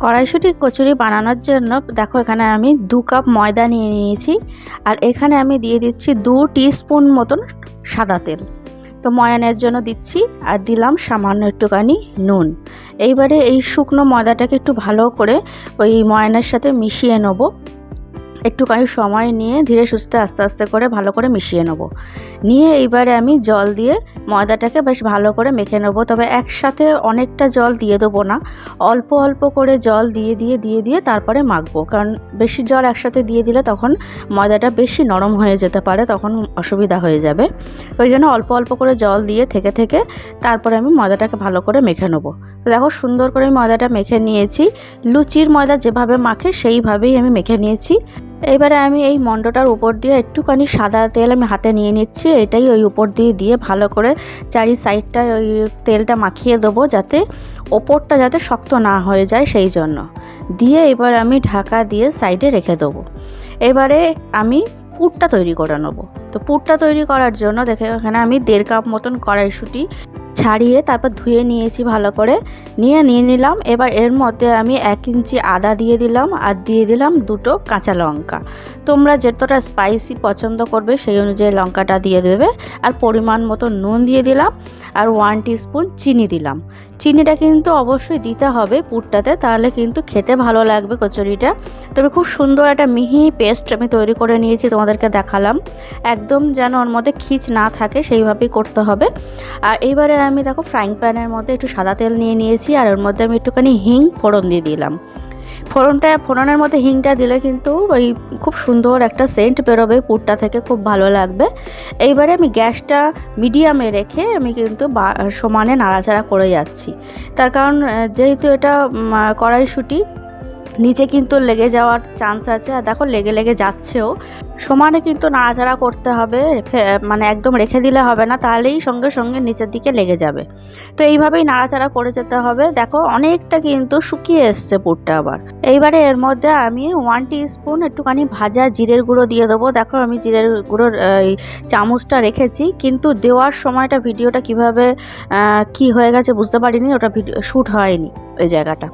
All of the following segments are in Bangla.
কড়াইশুটির কচুরি বানানোর জন্য দেখো এখানে আমি দু কাপ ময়দা নিয়ে নিয়েছি আর এখানে আমি দিয়ে দিচ্ছি দু স্পুন মতন সাদা তেল। তো ময়ানের জন্য দিচ্ছি আর দিলাম সামান্য একটুখানি নুন। এইবারে এই শুকনো ময়দাটাকে একটু ভালো করে ওই ময়ানের সাথে মিশিয়ে নেব। একটুখানি সময় নিয়ে ধীরে সুস্থে আস্তে আস্তে করে ভালো করে মিশিয়ে নেব। নিয়ে এইবারে আমি জল দিয়ে ময়দাটাকে বেশ ভালো করে মেখে নেব। তবে একসাথে অনেকটা জল দিয়ে দেবো না। অল্প অল্প করে জল দিয়ে দিয়ে দিয়ে দিয়ে তারপরে মাখবো। কারণ বেশি জল একসাথে দিয়ে দিলে তখন ময়দাটা বেশি নরম হয়ে যেতে পারে, তখন অসুবিধা হয়ে যাবে। ওই জন্য অল্প অল্প করে জল দিয়ে থেকে থেকে তারপরে আমি ময়দাটাকে ভালো করে মেখে নেব। দেখো সুন্দর করে ময়দাটা মেখে নিয়েছি। লুচির ময়দা যেভাবে মাখে সেইভাবেই আমি মেখে নিয়েছি। এবারে আমি এই মণ্ডটার উপর দিয়ে একটুখানি সাদা তেল আমি হাতে নিয়ে নিচ্ছি, এটাই ওই উপর দিয়ে দিয়ে ভালো করে চারি সাইডটা ওই তেলটা মাখিয়ে দেবো যাতে ওপরটা যাতে শক্ত না হয়ে যায় সেই জন্য। দিয়ে এবার আমি ঢাকা দিয়ে সাইডে রেখে দেবো। এবারে আমি পুরটা তৈরি করে নেব। তো পুরটা তৈরি করার জন্য দেখে এখানে আমি দেড় কাপ মতন কড়াইশুঁটি ছাড়িয়ে তারপর ধুয়ে নিয়েছি ভালো করে। নিয়ে নিয়ে নিলাম। এবার এর মধ্যে আমি এক ইঞ্চি আদা দিয়ে দিলাম আর দিয়ে দিলাম দুটো কাঁচা লঙ্কা। তোমরা যতটা স্পাইসি পছন্দ করবে সেই অনুযায়ী লঙ্কাটা দিয়ে দেবে। আর পরিমাণ মতো নুন দিয়ে দিলাম। আর ওয়ান স্পুন চিনি দিলাম। চিনিটা কিন্তু অবশ্যই দিতে হবে পুরটাতে, তাহলে কিন্তু খেতে ভালো লাগবে কচুরিটা। তবে খুব সুন্দর একটা মিহি পেস্ট আমি তৈরি করে নিয়েছি, তোমাদেরকে দেখালাম। একদম যেন ওর মধ্যে খিচ না থাকে, সেইভাবেই করতে হবে। আর এইবারে আমি দেখো ফ্রাইং প্যানের মধ্যে একটু সাদা তেল নিয়ে নিয়েছি, আর ওর মধ্যে আমি একটুখানি হিং ফোড়ন দিয়ে দিলাম। ফোড়নটা, ফোড়নের মধ্যে হিংটা দিলে কিন্তু ওই খুব সুন্দর একটা সেন্ট বেরোবে, পুরটা থেকে খুব ভালো লাগবে। এইবারে আমি গ্যাসটা মিডিয়ামে রেখে আমি কিন্তু সমানে নাড়াচাড়া করে যাচ্ছি। তার কারণ যেহেতু এটা কড়াইশুঁটি নিচে কিন্তু লেগে যাওয়ার চান্স আছে আর দেখো লেগে লেগে যাচ্ছেও। সমানে কিন্তু নাড়াচাড়া করতে হবে মানে একদম রেখে দিলে হবে না, তাহলেই সঙ্গে সঙ্গে নিচের দিকে লেগে যাবে। তো এইভাবেই নাড়াচাড়া করে যেতে হবে। দেখো অনেকটা কিন্তু শুকিয়ে এসছে পুরটা আবার। এইবারে এর মধ্যে আমি ওয়ান স্পুন একটুখানি ভাজা জিরের গুঁড়ো দিয়ে দেবো। দেখো আমি জিরের গুঁড়োর এই চামচটা রেখেছি, কিন্তু দেওয়ার সময়টা, ভিডিওটা কীভাবে কি হয়ে গেছে বুঝতে পারিনি, ওটা ভিডিও শ্যুট হয়নি। ওই জায়গাটা।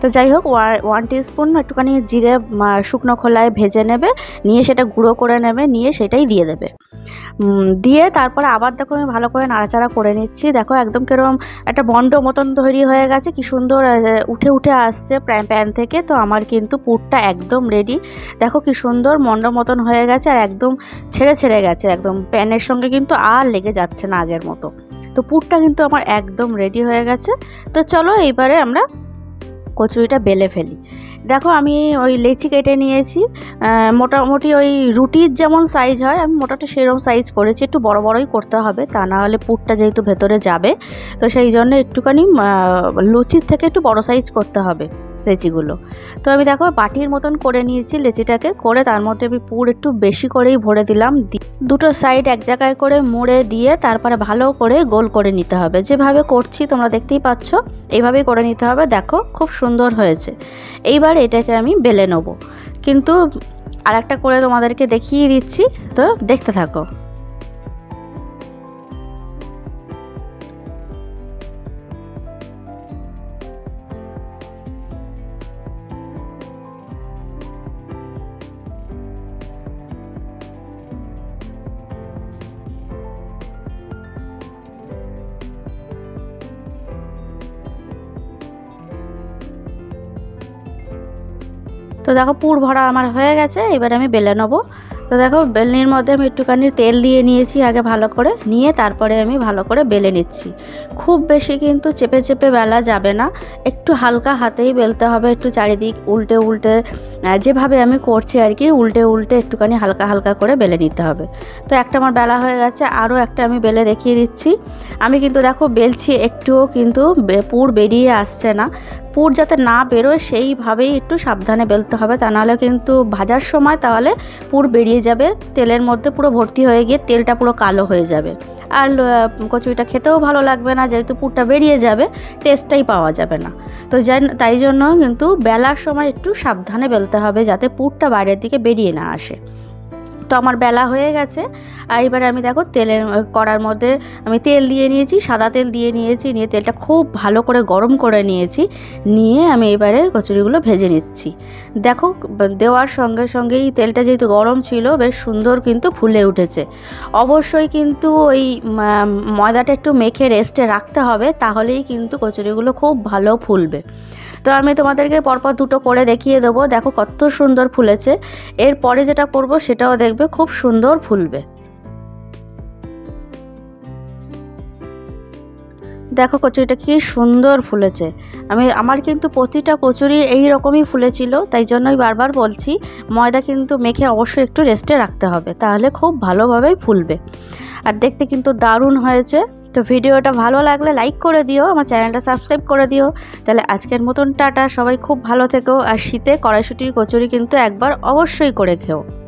তো যাই হোক ওয়ান স্পুন একটুখানি জিরে শুকনো খোলায় ভেজে নেবে, নিয়ে সেটা গুঁড়ো করে নেবে, নিয়ে সেটাই দিয়ে দেবে। দিয়ে তারপরে আবার দেখো আমি ভালো করে নাড়াচাড়া করে নিচ্ছি। দেখো একদম কীরকম একটা বন্ড মতন তৈরি হয়ে গেছে, কি সুন্দর উঠে উঠে আসছে প্যান থেকে। তো আমার কিন্তু পুরটা একদম রেডি দেখো কি সুন্দর মন্ড মতন হয়ে গেছে আর একদম ছেড়ে ছেড়ে গেছে। একদম প্যানের সঙ্গে কিন্তু আর লেগে যাচ্ছে না আগের মতো। তো পুরটা কিন্তু আমার একদম রেডি হয়ে গেছে। তো চলো এইবারে আমরা কচুরিটা বেলে ফেলি। দেখো আমি ওই লেচি কেটে নিয়েছি। মোটামুটি ওই রুটির যেমন সাইজ হয়, আমি মোটামুটি সেরকম সাইজ করেছি। একটু বড় বড়ই করতে হবে, তা না হলে পুরটা যেহেতু ভেতরে যাবে। তো সেই জন্য একটুখানি লুচির থেকে একটু বড় সাইজ করতে হবে লেচিগুলো। তো আমি দেখো বাটির মতন করে নিয়েছি লেচিটাকে। করে তার মধ্যে আমি পুর একটু বেশি করেই ভরে দিলাম। দুটো সাইড এক জায়গায় করে মুড়ে দিয়ে তারপরে ভালো করে গোল করে নিতে হবে। যেভাবে করছি তোমরা দেখতেই পাচ্ছ এইভাবেই করে নিতে হবে। দেখো, খুব সুন্দর হয়েছে। এইবার এটাকে আমি বেলে নেব। কিন্তু আর একটা করে তোমাদেরকে দেখিয়ে দিচ্ছি, তো দেখতে থাকো। তো দেখো পুর ভরা আমার হয়ে গেছে এবার আমি বেলে নেব। তো দেখো, বেলনির মধ্যে আমি একটুখানি তেল দিয়ে নিয়েছি আগে ভালো করে, নিয়ে তারপরে আমি ভালো করে বেলে নিচ্ছি। খুব বেশি কিন্তু চেপে চেপে বেলা যাবে না, একটু হালকা হাতেই বেলতে হবে, একটু চারিদিক উল্টে উল্টে যেভাবে আমি করছি আর কি, উল্টে উল্টে একটুখানি হালকা হালকা করে বেলে নিতে হবে। তো একটা আমার বেলা হয়ে গেছে, আরও একটা আমি বেলে দেখিয়ে দিচ্ছি। আমি কিন্তু দেখো, বেলছি একটুও কিন্তু পুর বেরিয়ে আসছে না। পুর যাতে না বেরোয়, সেইভাবেই একটু সাবধানে বেলতে হবে, তা নাহলে কিন্তু ভাজার সময় তাহলে পুর বেরিয়ে যাবে, তেলের মধ্যে পুরো ভর্তি হয়ে গিয়ে তেলটা পুরো কালো হয়ে যাবে। আর কচুরিটা খেতেও ভালো লাগবে না, যেহেতু পুরটা বেরিয়ে যাবে টেস্টটাই পাওয়া যাবে না। তো যাই- তাই জন্য কিন্তু বেলার সময় একটু সাবধানে বেলতে হবে, যাতে পুরটা বাইরের দিকে বেরিয়ে না আসে। তো আমার বেলা হয়ে গেছে। আর এবারে আমি দেখো তেলের কড়ার মধ্যে আমি তেল দিয়ে নিয়েছি, সাদা তেল দিয়ে নিয়েছি, নিয়ে তেলটা খুব ভালো করে গরম করে নিয়েছি, নিয়ে আমি এবারে কচুরিগুলো ভেজে নিচ্ছি। দেখো দেওয়ার সঙ্গে সঙ্গেই তেলটা যেহেতু গরম ছিল, বেশ সুন্দর কিন্তু ফুলে উঠেছে। অবশ্যই কিন্তু ওই ময়দাটা একটু মেখে রেস্টে রাখতে হবে, তাহলেই কিন্তু কচুরিগুলো খুব ভালো ফুলবে। তো আমি তোমাদেরকে পরপর দুটো করে দেখিয়ে দেবো। দেখো কত সুন্দর ফুলেছে। এরপরে যেটা করব সেটাও দেখবে খুব সুন্দর ফুলবে। দেখো কচুরিটা কি সুন্দর ফুলেছে। আমি, আমার কিন্তু প্রতিটা কচুরি এই রকমই ফুলেছিল, তাই জন্যই বারবার বলছি, ময়দা কিন্তু মেখে অবশ্যই একটু রেস্টে রাখতে হবে, তাহলে খুব ভালোভাবেই ফুলবে। আর দেখতে কিন্তু দারুণ হয়েছে। তো ভিডিওটা ভালো লাগলে লাইক করে দিও, আমার চ্যানেলটা সাবস্ক্রাইব করে দিও। তাহলে আজকের মতন টাটা, সবাই খুব ভালো থেকো। আর শীতে কড়াইশুটির কচুরি কিন্তু একবার অবশ্যই করে খেও।